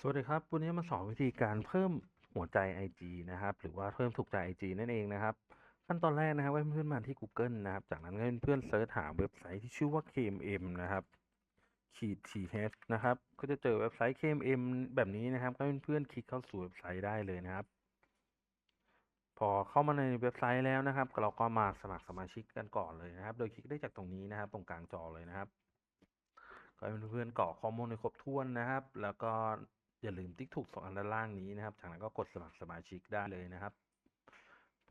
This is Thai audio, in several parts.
สวัสดีครับ วันนี้มาสอนวิธีการเพิ่มหัวใจ IG นะครับ หรือว่าเพิ่มถูกใจ IG นั่นเองนะครับ ขั้นตอนแรกนะครับให้เพื่อนๆมาที่ Google นะครับ จากนั้นให้เพื่อนๆเซิร์ชหาเว็บไซต์ที่ชื่อว่า KMM นะครับขีด th นะครับ ก็จะเจอเว็บไซต์ KMM แบบนี้นะครับก็ให้เพื่อนๆคลิกเข้าสู่เว็บไซต์ได้เลยนะครับ พอเข้ามาในเว็บไซต์แล้วนะครับ เราก็มาสมัครสมาชิกกันก่อนเลยนะครับ โดยคลิกได้จากตรงนี้นะครับ ตรงกลางจอเลยนะครับก็ให้เพื่อนๆกรอกข้อมูลในครบถ้วนนะครับ แล้วก็ อย่าลืมติ๊กถูกสองอันด้านล่างนี้นะครับ จากนั้นก็กดสมัครสมาชิกได้เลยนะครับ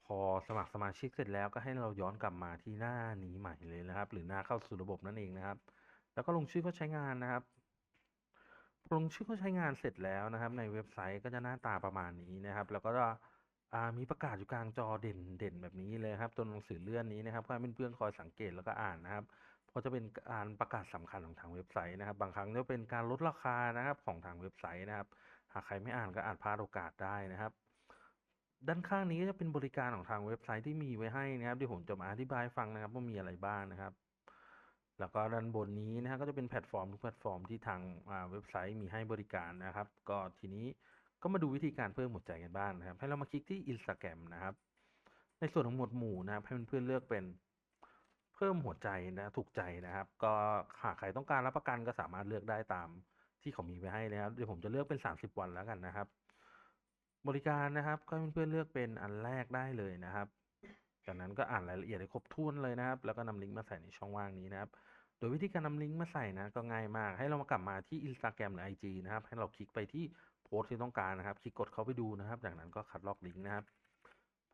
พอสมัครสมาชิกเสร็จแล้วก็ให้เราย้อนกลับมาที่หน้านี้ใหม่เลยนะครับ หรือหน้าเข้าสู่ระบบนั่นเองนะครับ แล้วก็ลงชื่อเข้าใช้งานนะครับลงชื่อเข้าใช้งานเสร็จแล้วนะครับ ในเว็บไซต์ก็จะหน้าตาประมาณนี้นะครับ แล้วก็จะมีประกาศอยู่กลางจอเด่นเด่นแบบนี้เลยครับตัวหนังสือเลื่อนนี้นะครับก็ให้เพื่อนๆคอยสังเกตแล้วก็อ่านนะครับ เพราะจะเป็นการประกาศสำคัญของทางเว็บไซต์นะครับ บางครั้งจะเป็นการลดราคานะครับของทางเว็บไซต์นะครับ หากใครไม่อ่านก็อาจพลาดโอกาสได้นะครับ ด้านข้างนี้ก็จะเป็นบริการของทางเว็บไซต์ที่มีไว้ให้นะครับที่ผมจะมาอธิบายฟังนะครับว่ามีอะไรบ้างนะครับ แล้วก็ด้านบนนี้นะฮะก็จะเป็นแพลตฟอร์มทุกแพลตฟอร์มที่ทางเว็บไซต์มีให้บริการนะครับ ก็ทีนี้ก็มาดูวิธีการเพิ่มหัวใจกันบ้างนะครับ ให้เรามาคลิกที่ Instagram นะครับ ในส่วนของหมวดหมู่นะครับ ให้เพื่อนๆเลือกเป็น เพิ่มหัวใจนะถูกใจนะครับ ก็หากใครต้องการรับประกันก็สามารถเลือกได้ตามที่เขามีไว้ให้นะครับเดี๋ยวผมจะเลือกเป็น 30 วันแล้วกันนะครับ บริการนะครับก็ให้เพื่อนๆเลือกเป็นอันแรกได้เลยนะครับจากนั้นก็อ่านรายละเอียดให้ครบถ้วนเลยนะครับ แล้วก็นำลิงก์มาใส่ในช่องว่างนี้นะครับ โดยวิธีการนำลิงก์มาใส่นะก็ง่ายมาก ให้เรามากลับมาที่ Instagram หรือ IG นะครับ ให้เราคลิกไปที่โพสต์ที่ต้องการนะครับ คลิกกดเข้าไปดูนะครับ จากนั้นก็คัดลอกลิงก์นะครับ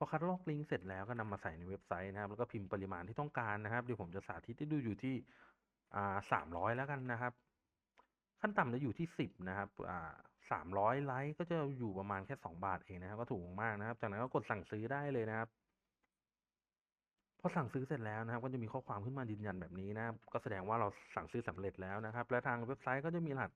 อคัดลอกลิงก์เสร็จแล้วก็นำมาใส่ในเว็บไซต์นะครับ แล้วก็พิมพ์ปริมาณที่ต้องการนะครับเดี๋ยวผมจะสาธิตให้ดูอยู่ที่อ่าสามร้อยแล้วกันนะครับ ขั้นต่ำจะอยู่ที่สิบนะครับอ่าสามร้อยไลค์ก็จะอยู่ประมาณแค่สองบาทเองนะครับ ก็ถูกมากนะครับ จากนั้นก็กดสั่งซื้อได้เลยนะครับพอสั่งซื้อเสร็จแล้วนะครับ ก็จะมีข้อความขึ้นมายืนยันแบบนี้นะครับก็แสดงว่าเราสั่งซื้อสำเร็จแล้วนะครับ และทางเว็บไซต์ก็จะมีรหัส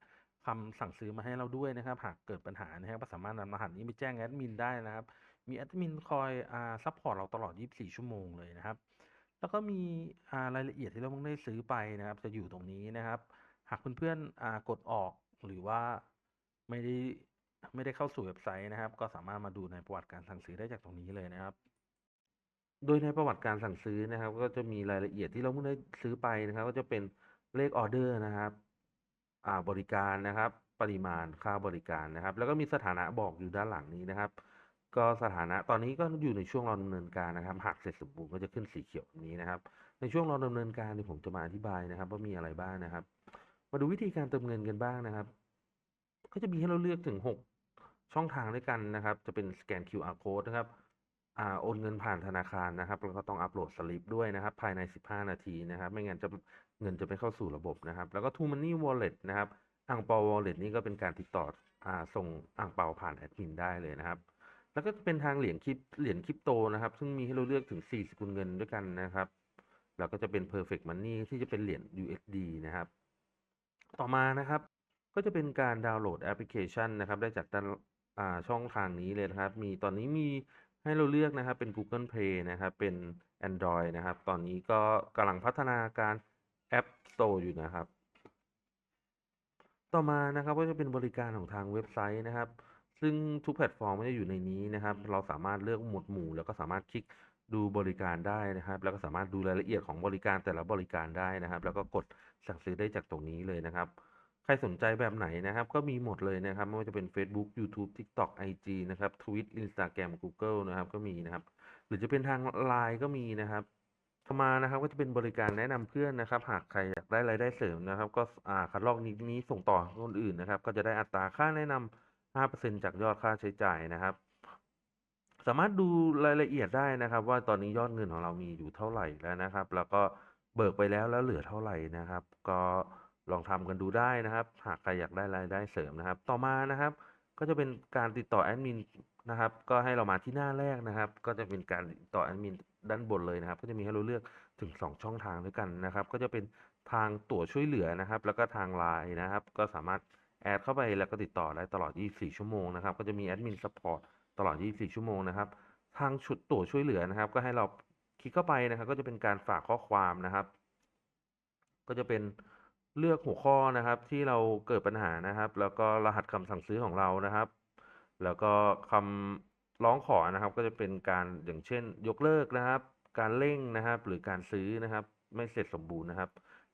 คำสั่งซื้อมาให้เราด้วยนะครับ หากเกิดปัญหานะครับก็สามารถนำรหัสนี้ไปแจ้งแอดมินได้นะครับ มีแอดมินคอยอ่าซัพพอร์ตเราตลอด 24 ชั่วโมงเลยนะครับ แล้วก็มีอ่ารายละเอียดที่เราเพิ่งได้ซื้อไปนะครับ จะอยู่ตรงนี้นะครับ หากเพื่อนๆอ่ากดออกหรือว่าไม่ได้ไม่ได้เข้าสู่เว็บไซต์นะครับ ก็สามารถมาดูในประวัติการสั่งซื้อได้จากตรงนี้เลยนะครับ โดยในประวัติการสั่งซื้อนะครับ ก็จะมีรายละเอียดที่เราเพิ่งได้ซื้อไปนะครับ ก็จะเป็นเลขออเดอร์นะครับอ่าบริการนะครับ ปริมาณค่าบริการนะครับ แล้วก็มีสถานะบอกอยู่ด้านหลังนี้นะครับ ก็สถานะตอนนี้ก็อยู่ในช่วงรอดำเนินการนะครับ หากเสร็จสมบูรณ์ก็จะขึ้นสีเขียวแบบนี้นะครับ ในช่วงรอดำเนินการนี่ผมจะมาอธิบายนะครับ ว่ามีอะไรบ้างนะครับ มาดูวิธีการเติมเงินกันบ้างนะครับ ก็จะมีให้เราเลือกถึง 6 ช่องทางด้วยกันนะครับ จะเป็นสแกน QR code นะครับอ่าโอนเงินผ่านธนาคารนะครับแล้วก็ต้องอัปโหลดสลิปด้วยนะครับ ภายใน 15 นาทีนะครับ ไม่งั้นจะเงินจะไม่เข้าสู่ระบบนะครับ แล้วก็ True Money Wallet นะครับอ่างเปา Wallet นี่ก็เป็นการติดต่ออ่าส่งอ่างเปาผ่านแอดมินได้เลยนะครับ แล้วก็เป็นทางเหรียญคริปเหรียญคริปโตนะครับ ซึ่งมีให้เราเลือกถึง 4 สกุลเงินด้วยกันนะครับแล้วก็จะเป็น Perfect Money ที่จะเป็นเหรียญ USD นะครับ ต่อมานะครับ ก็จะเป็นการดาวน์โหลดแอปพลิเคชันนะครับ ได้จากด้านช่องทางนี้เลยนะครับ มีตอนนี้มีให้เราเลือกนะครับเป็น Google Play นะครับ เป็น Android นะครับ ตอนนี้ก็กำลังพัฒนาการ App Store อยู่นะครับ ต่อมานะครับก็จะเป็นบริการของทางเว็บไซต์นะครับ ซึ่งทุกแพลตฟอร์มก็จะอยู่ในนี้นะครับ เราสามารถเลือกหมวดหมู่ แล้วก็สามารถคลิกดูบริการได้นะครับ แล้วก็สามารถดูรายละเอียดของบริการแต่ละบริการได้นะครับ แล้วก็กดสั่งซื้อได้จากตรงนี้เลยนะครับ ใครสนใจแบบไหนนะครับ ก็มีหมดเลยนะครับ ไม่ว่าจะเป็น Facebook YouTube TikTok IG นะครับ Twitter Instagram Google นะครับ ก็มีนะครับ หรือจะเป็นทาง LINE ก็มีนะครับต่อมานะครับก็จะเป็นบริการแนะนำเพื่อนนะครับ หากใครอยากได้รายได้เสริมนะครับ ก็อ่าคัดลอกนี้นี้ส่งต่อให้คนอื่นนะครับ ก็จะได้อัตราค่าแนะนำ 5%จากยอดค่าใช้จ่ายนะครับ สามารถดูรายละเอียดได้นะครับ ว่าตอนนี้ยอดเงินของเรามีอยู่เท่าไหร่แล้วนะครับ แล้วก็เบิกไปแล้วแล้วเหลือเท่าไหร่นะครับ ก็ลองทำกันดูได้นะครับ หากใครอยากได้รายได้เสริมนะครับ ต่อมานะครับ ก็จะเป็นการติดต่อแอดมินนะครับ ก็ให้เรามาที่หน้าแรกนะครับ ก็จะเป็นการติดต่อแอดมินด้านบนเลยนะครับ ก็จะมีให้เราเลือกถึง 2 ช่องทางด้วยกันนะครับ ก็จะเป็นทางตั๋วช่วยเหลือนะครับ แล้วก็ทาง LINE นะครับ ก็สามารถ แอดเข้าไปแล้วก็ติดต่อได้ตลอด 24 ชั่วโมงนะครับ ก็จะมีแอดมินซัพพอร์ตตลอด 24 ชั่วโมงนะครับ ทางชุดตั๋วช่วยเหลือนะครับ ก็ให้เราคลิกเข้าไปนะครับ ก็จะเป็นการฝากข้อความนะครับ ก็จะเป็นเลือกหัวข้อนะครับที่เราเกิดปัญหานะครับ แล้วก็รหัสคำสั่งซื้อของเรานะครับ แล้วก็คำร้องขอนะครับ ก็จะเป็นการอย่างเช่น ยกเลิกนะครับ การเร่งนะครับ หรือการซื้อนะครับ ไม่เสร็จสมบูรณ์นะครับ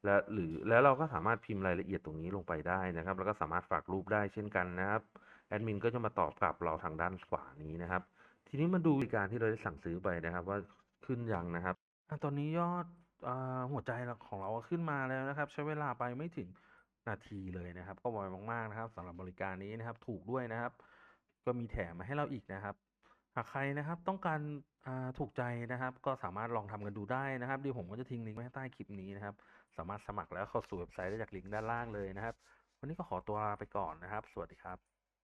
และหรือแล้วเราก็สามารถพิมพ์รายละเอียดตรงนี้ลงไปได้นะครับ แล้วก็สามารถฝากรูปได้เช่นกันนะครับแอดมินก็จะมาตอบกลับเราทางด้านขวานี้นะครับ ทีนี้มาดูบริการที่เราได้สั่งซื้อไปนะครับ ว่าขึ้นยังนะครับตอนนี้ยอดอหัวใจของเราขึ้นมาแล้วนะครับ ใช้เวลาไปไม่ถึงนาทีเลยนะครับ ก็ไวมากๆนะครับสำหรับบริการนี้นะครับ ถูกด้วยนะครับ ก็มีแถมมาให้เราอีกนะครับ หากใครนะครับต้องการาถูกใจนะครับ ก็สามารถลองทำกันดูได้นะครับเดี๋ยวผมก็จะทิ้งลิงก์ไว้ให้ใต้คลิปนี้นะครับ สามารถสมัครแล้วเข้าสู่เว็บไซต์ได้จากลิงก์ด้านล่างเลยนะครับ วันนี้ก็ขอตัวลาไปก่อนนะครับ สวัสดีครับ